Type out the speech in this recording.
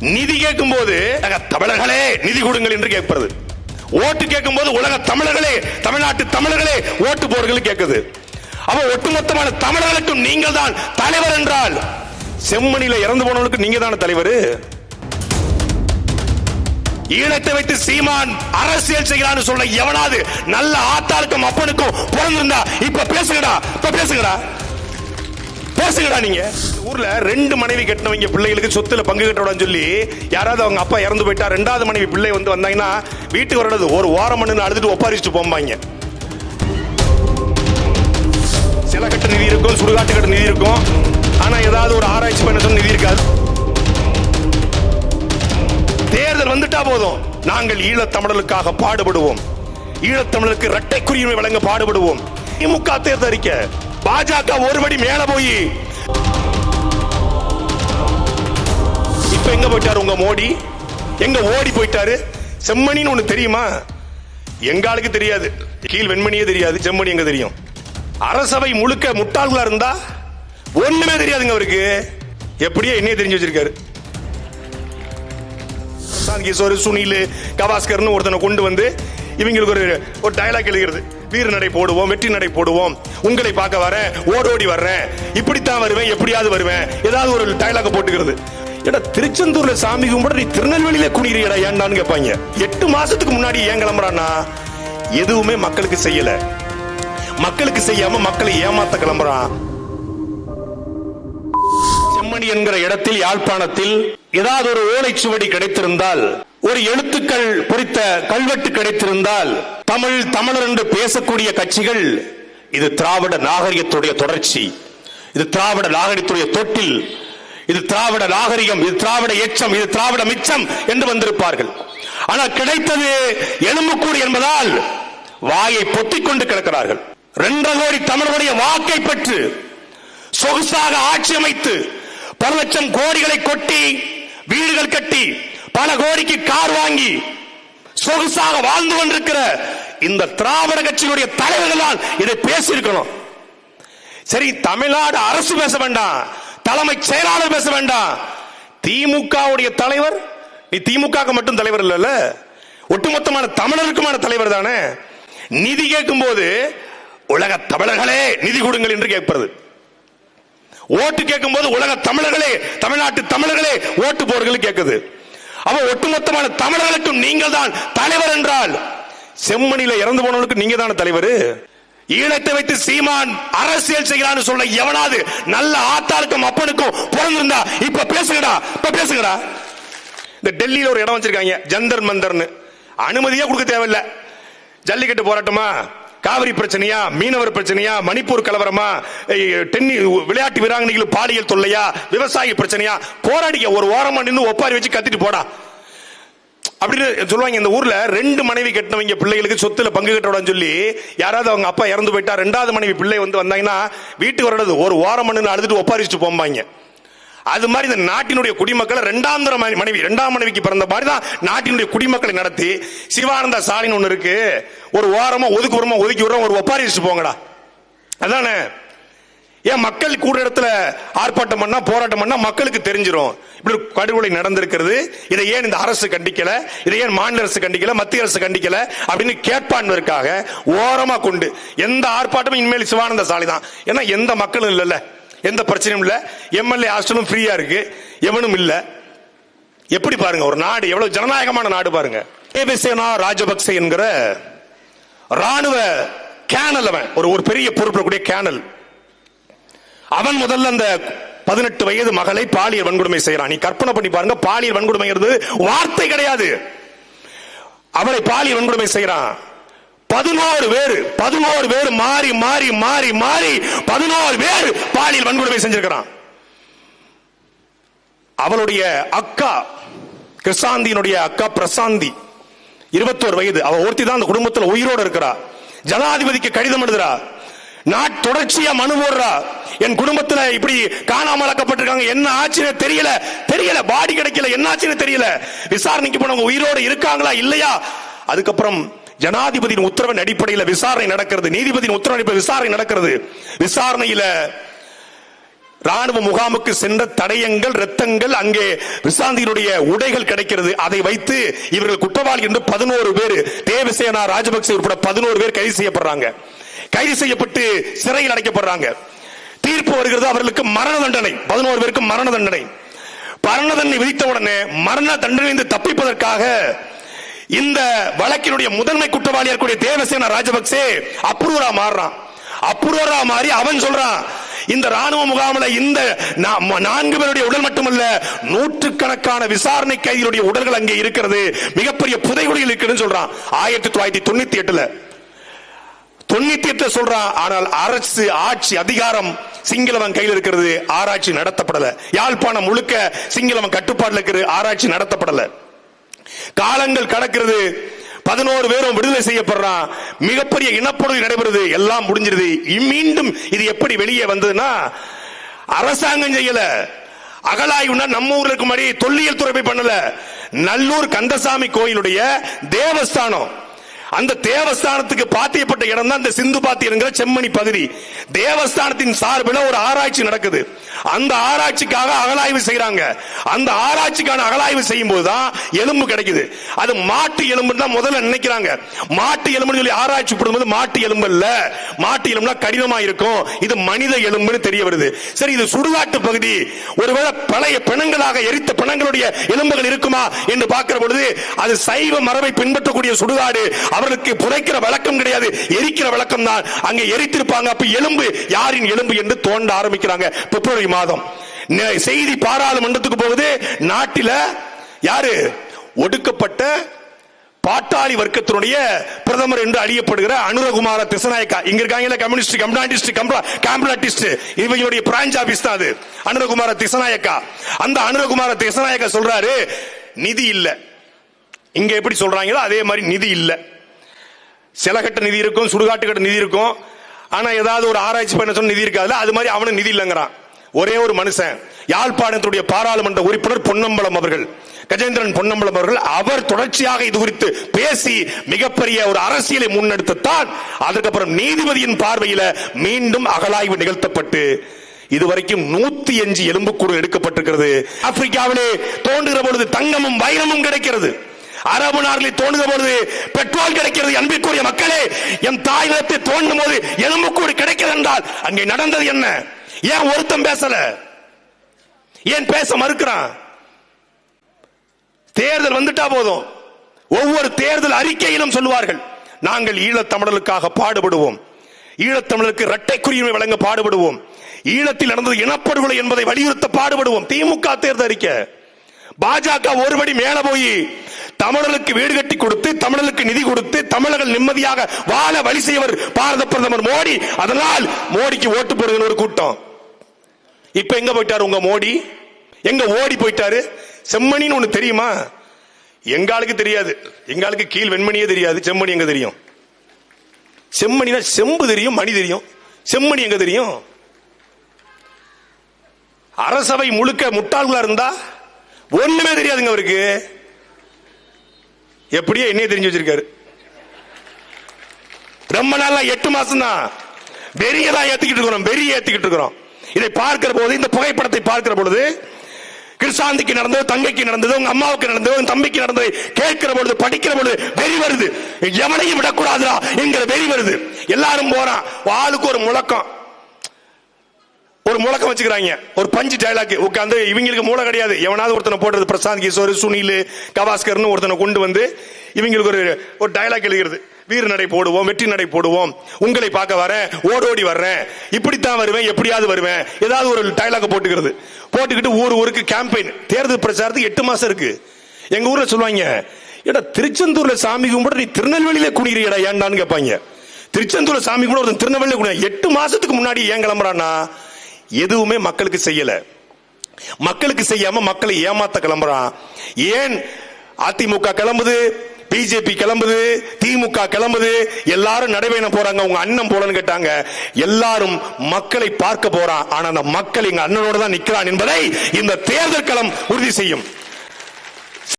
நிதி கேட்கும் போது தமிழர்களே நிதி கொடுங்கள் என்று கேட்பது. ஓட்டு கேட்கும் போது உலக தமிழர்களே தமிழ்நாட்டு தமிழர்களே ஓட்டு போர்கள் கேட்குது. அப்ப ஒட்டுமொத்தமான தமிழர்களுக்கும் நீங்கள் தான் தலைவர் என்றால் செம்மணியில இறந்து போனவனுக்கு நீங்க தானே தலைவர்? ஈழத்தை வைத்து சீமான் அரசியல் செய்கிறான்னு சொல்ல எவனாவது நல்ல ஆத்தாளுக்கும் அப்பனுக்கும் பிறந்திருந்தா இப்ப பேசுங்கடா இப்ப பேசுங்கடா. பேசுங்கடா நீங்க. ஊர்ல ரெண்டு மனைவி கட்டினவங்க பிள்ளைகளுக்கு சொத்துல பங்கு கட்டக்கூடாதுன்னு சொல்லி யாராவது அவங்க அப்பா இறந்து போயிட்டா ரெண்டாவது மனைவி பிள்ளை வந்து வந்தாங்கன்னா வீட்டுக்கு வர்றது ஒரு வாரம் மண்ணு அழுதுட்டு ஒப்பாரிச்சுட்டு போம்பாங்க. சில கட்ட நிதி இருக்கும் சுடுகாட்டு கட்ட நிதி இருக்கும். ஆனா ஏதாவது ஒரு ஆராய்ச்சி பண்ண சொன்ன நிதி இருக்காது. தேர்தல் வந்துட்டா போதும். நாங்கள் ஈழத்தமிழர்களுக்காக பாடுபடுவோம். ஈழத்தமிழருக்கு இரட்டை குடியுரிமை வழங்க பாடுபடுவோம். திமுக தேர்தல் அறிக்கை. பாஜக ஒருபடி மேல போய். இப்ப எங்க போயிட்டாரு உங்க மோடி? எங்க ஓடி போயிட்டாரு? செம்மணின்னு ஒண்ணு தெரியுமா? எங்க ஆளுக்கு தெரியாது. கீழ் வெண்மணியே தெரியாது. செம்மணி எங்க தெரியும்? அரசவை முழுக்க முட்டாள்களா இருந்தா ஒண்ணுமே தெரியாதுங்க அவருக்கு. எப்படியோ என்னைய தெரிஞ்சு வச்சிருக்காரு. கிஷோர் சுனில் கவாஸ்கர்னு ஒருத்தனை கொண்டு வந்து இவங்களுக்கு ஒரு ஒரு டயலாக் எழுகிறது வீர நடை போடுவோம் வெற்றி நடை போடுவோம். உங்களை பார்க்க வரேன் ஓடோடி வர்றேன். இப்படித்தான் வருவேன் எப்படியாவது வருவேன். ஏதாவது ஒரு டயலாக போட்டுக்கிறது. ஏடா திருச்செந்தூர்ல சாமி கும்பிட நீ திருநெல்வேலியில குடிக்கிறீடா ஏன்டான்னு கேட்பாங்க. எட்டு மாசத்துக்கு முன்னாடி ஏன் கிளம்புறான்னா எதுவுமே மக்களுக்கு செய்யல. மக்களுக்கு செய்யாம மக்களை ஏமாத்த கிளம்புறான். செம்மணி என்கிற இடத்தில் யாழ்ப்பாணத்தில் ஏதாவது ஒரு ஓலைச்சுவடி கிடைத்திருந்தால் ஒரு எழுத்துக்கள் பொறித்த கல்வெட்டு கிடைத்திருந்தால் தமிழ் தமிழர் என்று பேசக்கூடிய கட்சிகள் இது திராவிட நாகரிகத்துடைய தொடர்ச்சி. இது திராவிட நாகரிகத்துடைய தொட்டில். இது திராவிட நாகரிகம் இது திராவிட எச்சம் இது திராவிட மிச்சம் என்று வந்திருப்பார்கள். ஆனால் கிடைத்தது எலும்புக்கூடு என்பதால் வாயை பொத்திக் கொண்டு கிடக்கிறார்கள். ரெண்டரை கோடி தமிழருடைய வாக்கை பெற்று சொகுசாக ஆட்சி அமைத்து பல லட்சம் கோடிகளை கொட்டி வீடுகள் கட்டி பல கோடிக்கு கார் வாங்கி சொகுசாக வாழ்ந்து கொண்டிருக்கிற இந்த திராவிட கட்சியினுடைய தலைவர்களால் இதை பேசியிருக்கணும். சரி தமிழ்நாடு அரசு பேச வேண்டாம் தலைமை செயலாளர் பேச வேண்டாம். திமுகவுடைய தலைவர் நீ திமுக மட்டும் தலைவர் இல்லைல்ல ஒட்டுமொத்தமான தமிழருக்குமான தலைவர் தானே. நிதி கேட்கும் போது உலக தமிழர்களே நிதி கொடுங்கள் என்று கேட்பது. ஓட்டு கேட்கும் போது உலக தமிழர்களே தமிழ்நாட்டு தமிழர்களே ஓட்டு போர்கள் கேட்குது. அவ ஒட்டுமொத்தமான தமிழர்களுக்கும் நீங்கள் தான் தலைவர் என்றால் செம்மணியில இறந்து போனவனுக்கு நீங்க தானே தலைவர்? ஈழத்தை வைத்து சீமான் அரசியல் செய்கிறான்னு சொல்ல எவனாவது நல்ல ஆத்தாளுக்கும் அப்பனுக்கும் பிறந்திருந்தா இப்ப பேசுங்கடா இப்ப பேசுங்கடா. இந்த டெல்லியில ஒரு இடம் வச்சிருக்காங்க ஜந்தர் மந்தர்னு. அனுமதியே கொடுக்க தேவையில்ல. ஜல்லிக்கட்டு போராட்டமா? காவிரி பிரச்சனையா மீனவர் பிரச்சனையா மணிப்பூர் கலவரமா டென்னி விளையாட்டு வீராங்கனைகள் பாலியல் தொல்லையா விவசாய பிரச்சனையா போராடிக்க ஒரு ஓரமா நின்று ஒப்பாரி வச்சு கத்திட்டு போடா. அப்படின்னு சொல்லுவாங்க இந்த ஊர்ல ரெண்டு மனைவி கட்டினவங்க பிள்ளைகளுக்கு சொத்துல பங்கு கட்டக்கூடாதுன்னு சொல்லி யாராவது அவங்க அப்பா இறந்து போயிட்டா ரெண்டாவது மனைவி பிள்ளை வந்து வந்தாங்கன்னா வீட்டுக்கு வர்றது ஒரு ஓரம் மண்ணு அழுதுட்டு ஒப்பாரிச்சுட்டு போம்பாங்க. அது மாதிரி இந்த நாட்டினுடைய குடிமக்களை ரெண்டாந்திர தர மனைவி ரெண்டாம் மனைவிக்கு பிறந்த மாதிரி தான் நாட்டினுடைய குடிமக்களை நடத்தி சிவானந்த சாலின்னு ஒன்று இருக்கு. ஒரு ஓரமா ஒதுக்கு ஓரமா ஒதுக்கி விடுறோம் ஒரு ஒப்பாரி வச்சுட்டு போங்கடா. அதானே? ஏன் மக்கள் கூட இடத்துல ஆர்ப்பாட்டம் பண்ணா போராட்டம் பண்ணா மக்களுக்கு தெரிஞ்சிரும். இப்படி ஒரு படுகொலை நடந்திருக்கிறது. இதை ஏன் இந்த அரசு கண்டிக்கல? இதை ஏன் மாநில அரசு கண்டிக்கல? மத்திய அரசு கண்டிக்கல? அப்படின்னு கேட்பான்வதற்காக ஓரமா கொண்டு எந்த ஆர்ப்பாட்டமும் இனிமேல் சிவானந்த சாலை தான் ஏன்னா எந்த மக்களும் இல்லைல்ல. எந்த பிரச்சனையும் இல்ல. எம்எல்ஏ ஹாஸ்டலும் ஃப்ரீயா இருக்கு. எவனும் இல்ல. எப்படி பாருங்க ஒரு நாடு எவ்வளவு ஜனநாயகமான நாடு பாருங்க. தேவசேனா ராஜபக்சே என்கிற ராணுவ கேனல் அவன். ஒரு ஒரு பெரிய பொறுப்புல கூடிய கேனல் அவன் முதல்ல அந்த பதினெட்டு வயது மகளை பாலியல் வன்கொடுமை செய்யறான். நீ கற்பனை பண்ணி பாருங்க பாலியல் வன்கொடுமைங்கிறது வார்த்தை கிடையாது. அவளை பாலியல் வன்கொடுமை செய்யறான். பதினோரு பேர் பதினோரு பேர் மாறி மாறி மாறி மாறி பதினோரு பேர் பாலியல் வன்கொடுமை செஞ்சிருக்கிறான். அவளுடைய அக்கா கிருஷாந்தியினுடைய அக்கா பிரசாந்தி இருபத்தோரு வயது. அவ ஒருத்தி தான் அந்த குடும்பத்தில் உயிரோடு இருக்கிறா. ஜனாதிபதிக்கு கடிதம் எழுதுறா. நான் தொடர்ச்சியா மனு போடுறா. என் குடும்பத்துல இப்படி காணாமலாக்கப்பட்டிருக்காங்க என்ன ஆச்சுன்னு தெரியல. தெரியல. பாடி கிடைக்கல. என்ன ஆச்சுன்னு தெரியல. விசாரணைக்கு போனவங்க உயிரோடு இருக்காங்களா இல்லையா? அதுக்கப்புறம் ஜனாதிபதியின் உத்தரவின் அடிப்படையில் விசாரணை நடக்கிறது. நீதிபதியின் உத்தரவு அடிப்படையில் விசாரணை நடக்கிறது. விசாரணையில ராணுவ முகாமுக்கு சென்ற தடயங்கள் ரத்தங்கள் அங்கே விசாந்தியினுடைய உடைகள் கிடைக்கிறது. அதை வைத்து இவர்கள் குற்றவாளி என்று பதினோரு பேர் தேவசேனா ராஜபக்சே உட்பட பதினோரு பேர் கைது செய்யப்படுறாங்க. கைது செய்யப்பட்டு சிறையில் அடைக்கப்படுறாங்க. தீர்ப்பு வருகிறது அவர்களுக்கு மரண தண்டனை. பதினோரு பேருக்கு மரண தண்டனை. மரண தண்டனை விதித்த உடனே மரண தண்டனை தப்பிப்பதற்காக இந்த வழக்கினுடைய முதன்மை குற்றவாளியா இருக்கக்கூடிய தேவசேனா ராஜபக்சே அப்ரூவரா மாறுறான். அப்ரூவரா மாறி அவன் சொல்றான் இந்த ராணுவ முகாமில் இந்த நான்கு பேருடைய உடல் மட்டுமல்ல நூற்றுக்கணக்கான விசாரணை கைதிகளுடைய உடல்கள் அங்கே இருக்கிறது மிகப்பெரிய புதைகுடியில் இருக்குதுன்னு சொல்றான். ஆயிரத்தி தொள்ளாயிரத்தி தொண்ணூத்தி எட்டுல தொண்ணூத்தி எட்டு சொல்றான் ஆனால் அரசு ஆட்சி அதிகாரம் சிங்களவன் கையில் இருக்கிறது ஆராய்ச்சி நடத்தப்படல. யாழ்ப்பாணம் முழுக்க சிங்களவன் கட்டுப்பாட்டில் இருக்கிறது ஆராய்ச்சி நடத்தப்படலை. காலங்கள் கடக்கிறது. பதினோரு பேரும் விடுதலை செய்யப்படுறான். மிகப்பெரிய இனப்படுகை நடைபெறுது. எல்லாம் முடிஞ்சிருது. மீண்டும் இது எப்படி வெளியே வந்ததுன்னா அரசாங்கம் செய்யல. அகலாய்வுனா நம்ம ஊர்ல இருக்க மாதிரி தொல்லியல் துறை போய் பண்ணல. நல்லூர் கந்தசாமி கோயிலுடைய தேவஸ்தானம். அந்த தேவஸ்தானத்துக்கு பாத்தியப்பட்ட இடம் தான் இந்த சிந்து பாத்தியங்கிற செம்மணி பகுதி. தேவஸ்தானத்தின் சார்பில் ஒரு ஆராய்ச்சி நடக்குது. அந்த ஆராய்ச்சிக்காக அகலாய்வு செய்யறாங்க அந்த ஆராய்ச்சிக்கான அகலாய்வு செய்யும் போதுதான் எலும்பு கிடைக்குது. அது மாட்டு எலும்புன்னு தான் முதல்ல நினைக்கிறாங்க. மாட்டு எலும்புன்னு சொல்லி ஆராய்ச்சி போடும்போது மாட்டு எலும்பு இல்ல. மாட்டு எலும்புனா கடினமா இருக்கும். இது மனித எலும்புன்னு தெரிய வருது. சரி இது சுடுகாட்டு பகுதி. ஒருவேளை பழைய பிணங்களாக எரித்த பிணங்களுடைய எலும்புகள் இருக்குமா என்று பார்க்கிற பொழுது அது சைவ மரபை பின்பற்றக்கூடிய சுடுகாடு. அவர்களுக்கு புதைக்கிற வழக்கம் கிடையாது எரிக்கிற வழக்கம் தான். அங்கே எரித்திருப்பாங்க. அப்ப எலும்பு யாரின் எலும்பு என்று தோண்ட ஆரம்பிக்கிறாங்க. பிப்ரவரி மாதம். செய்தி பாராளுமன்றத்துக்கு போகுது. நாட்டில யாரு? ஒடுக்கப்பட்ட பாட்டாளி வர்க்கத்தினுடைய பிரதமர் என்று அறியப்படுகிற அனுரகுமார திசநாயக்கா. இங்க இருக்காங்கல்ல கம்யூனிஸ்ட் கம்யூனிஸ்ட் காம்பலாட்டிஸ்ட் இவங்களுடைய பிரான்ச் ஆபீஸ் தான் அது. அனுரகுமார திசநாயக்கா. அந்த அனுரகுமார திசநாயக்கா சொல்றாரு நிதி இல்ல. இங்க எப்படி சொல்றாங்களோ அதே மாதிரி நிதி இல்லை. சிலகட்ட நிதி இருக்கும் சுடுகாட்டு கட்ட நிதி இருக்கும். ஆனா ஏதாவது ஒரு ஆராய்ச்சி பண்ண சொன்ன நிதி இருக்காதுல அது மாதிரி அவனும் நிதி இல்லைங்கிறான். ஒரே ஒரு மனுஷன். யாழ்ப்பாணத்துடைய பாராளுமன்ற உறுப்பினர் பொன்னம்பலம் அவர்கள். கஜேந்திரன் பொன்னம்பலம் அவர்கள் அவர் தொடர்ச்சியாக இது குறித்து பேசி மிகப்பெரிய ஒரு அரசியலை முன்னெடுத்துத்தான் அதுக்கப்புறம் நீதிபதியின் பார்வையில மீண்டும் அகலாய்வு நிகழ்த்தப்பட்டு இதுவரைக்கும் நூத்தி அஞ்சு எலும்புக்கூடு எடுக்கப்பட்டிருக்கிறது. ஆப்பிரிக்காவிலே தோன்றுகிற பொழுது தங்கமும் வைரமும் கிடைக்கிறது. அரபு நாடுகளில் தோன்றுகிற பொழுது பெட்ரோல் கிடைக்கிறது அன்பிற்குரிய மக்களே. என் தாய் நிலத்தை தோண்டும் போது எலும்புக்கூடு கிடைக்கிறது என்றால் அங்கே நடந்தது என்ன? ஏன் ஒருத்தன் பேசல? ஏன் பேச மறுக்கிறான்? தேர்தல் வந்துட்டா போதும். ஒவ்வொரு தேர்தல் அறிக்கையிலும் சொல்லுவார்கள் நாங்கள் ஈழத்தமிழர்களுக்காக பாடுபடுவோம். ஈழத்தமிழருக்கு இரட்டை வழங்க பாடுபடுவோம். ஈழத்தில் நடந்தது இனப்படுகொலை என்பதை வலியுறுத்த பாடுபடுவோம். திமுக தேர்தல் அறிக்கை. பாஜக ஒருபடி மேல போய் தமிழர்களுக்கு வீடு கட்டி கொடுத்து தமிழர்களுக்கு நிதி கொடுத்து தமிழர்கள் நிம்மதியாக வாழ வழி செய்வர் பாரத பிரதமர் மோடி. அதனால் மோடிக்கு ஓட்டு போடுகிற ஒரு கூட்டம். இப்ப எங்க போயிட்டாரு உங்க மோடி? எங்க ஓடி போயிட்டாரு? செம்மணின்னு ஒண்ணு தெரியுமா? எங்காளுக்கு தெரியாது. எங்களுக்கு கீழ் வெண்மணியே தெரியாது. செம்மணி எங்க தெரியும்? செம்மணினா செம்பு தெரியும் மணி தெரியும். செம்மணி எங்க தெரியும்? அரசவை முழுக்க முட்டாள்களா இருந்தா ஒண்ணுமே தெரியாதுங்க அவருக்கு. எப்படியோ என்னைய தெரிஞ்சு வச்சிருக்காரு. ரொம்ப நாளா எட்டு மாசம் தான் பெரிய தான் ஏத்திக்கிட்டு இருக்கிறோம் பெரிய ஏத்திக்கிட்டு இருக்கிறோம். இதை பார்க்கிற போது இந்த புகைப்படத்தை பார்க்கிற பொழுது கிருஷாந்திக்கு நடந்தது தங்கைக்கு நடந்தது உங்க அம்மாவுக்கு நடந்தது உங்க தம்பிக்கு நடந்தது கேட்கிற பொழுது படிக்கிற பொழுது வெறி வருது. எவனையும் விடக்கூடாதுடா என்கிற வெறி வருது. எல்லாரும் போறான் ஆளுக்கு ஒரு முழக்கம். ஒரு முழக்கம் வச்சுக்கிறாங்க. ஒரு பஞ்சு டைலாக் உட்காந்து இவங்களுக்கு மூளை கிடையாது. எவனாவது ஒருத்தனை போடுறது பிரசாந்த் கிஷோர் சுனில் கவாஸ்கர்னு ஒருத்தனை கொண்டு வந்து இவங்களுக்கு ஒரு ஒரு டைலாக் எழுதுகிறது. வீர நடை போடுவோம் வெற்றி நடை போடுவோம். உங்களை பார்க்க வரேன் ஓடோடி வர்றேன். இப்படித்தான் வருவேன் எப்படியாவது வருவேன். ஏதாவது ஒரு டைலாக் போட்டுக்கிறது. போட்டுக்கிட்டு ஊர் ஊருக்கு கேம்பெயின் தேர்தல் பிரச்சாரத்துக்கு எட்டு மாசம் இருக்கு. எங்க ஊர்ல சொல்லுவாங்க ஏடா திருச்செந்தூர்ல சாமி கும்பிட நீ திருநெல்வேலியில குடிக்கிறீடா ஏன்டான்னு கேட்பாங்க. திருச்செந்தூர்ல சாமி கூட ஒருத்தன் திருநெல்வேலியில குடி எட்டு மாசத்துக்கு முன்னாடி ஏன் கிளம்புறான்னா எதுவுமே மக்களுக்கு செய்யல. மக்களுக்கு செய்யாம மக்களை ஏமாத்த கிளம்புறான். ஏன் அதிமுக கிளம்புது பிஜேபி கிளம்புது திமுக கிளம்புது எல்லாரும் நடைபயணம் போறாங்க உங்க அண்ணன் போலன்னு கேட்டாங்க. எல்லாரும் மக்களை பார்க்க போறான். ஆனா அந்த மக்கள் எங்க அண்ணனோட தான் நிக்கிறான் என்பதை இந்த தேர்தல் களம் உறுதி செய்யும்.